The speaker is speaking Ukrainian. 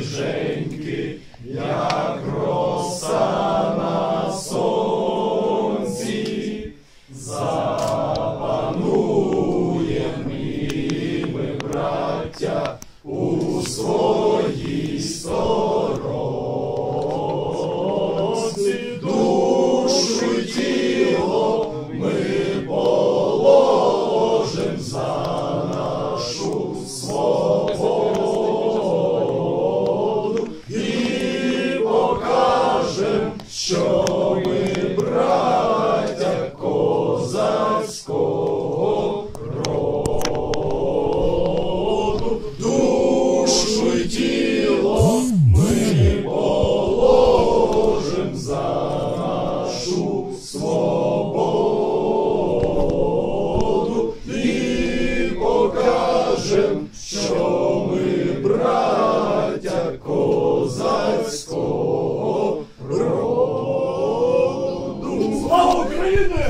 ніженькі, як роса на сонці, запануєм. за нашу свободу і покажем, що ми браття козацького роду. Слава Україні!